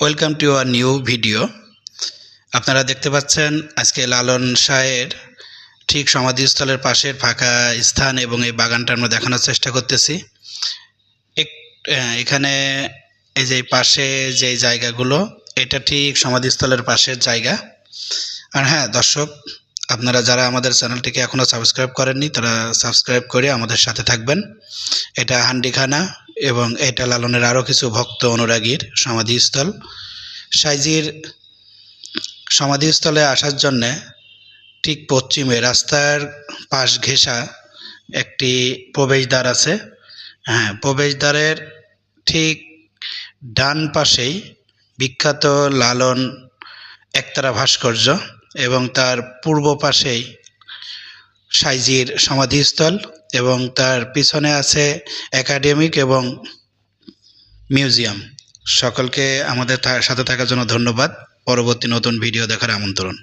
Welcome to our new video আপনারা দেখতে পাচ্ছেন আজকে লালন শাহের ঠিক সমাধিস্থলের পাশের ফাঁকা স্থান এবং এই বাগানটা আমরা দেখানোর চেষ্টা করতেছি। এক- এখানে এই যে পাশে যে জায়গাগুলো, এটা ঠিক সমাধিস্থলের পাশের জায়গা। আর হ্যাঁ দর্শক, আপনারা যারা আমাদের চ্যানেলটিকে এখনও সাবস্ক্রাইব করেননি, তারা সাবস্ক্রাইব করে আমাদের সাথে থাকবেন। এটা হান্ডিখানা। এবং এটা লালনের আরও কিছু ভক্ত অনুরাগীর সমাধিস্থল। সাইজির সমাধিস্থলে আসার জন্যে ঠিক পশ্চিমে রাস্তার পাশ ঘেঁষা একটি প্রবেশদ্বার আছে। হ্যাঁ প্রবেশদ্বারের ঠিক ডান পাশেই বিখ্যাত লালন একতারা ভাস্কর্য এবং তার পূর্ব পাশেই সাইজির সমাধিস্থল। এবং তার পিছনে আছে একাডেমিক এবং মিউজিয়াম। সকলকে আমাদের সাথে থাকার জন্য ধন্যবাদ। পরবর্তী নতুন ভিডিও দেখার আমন্ত্রণ।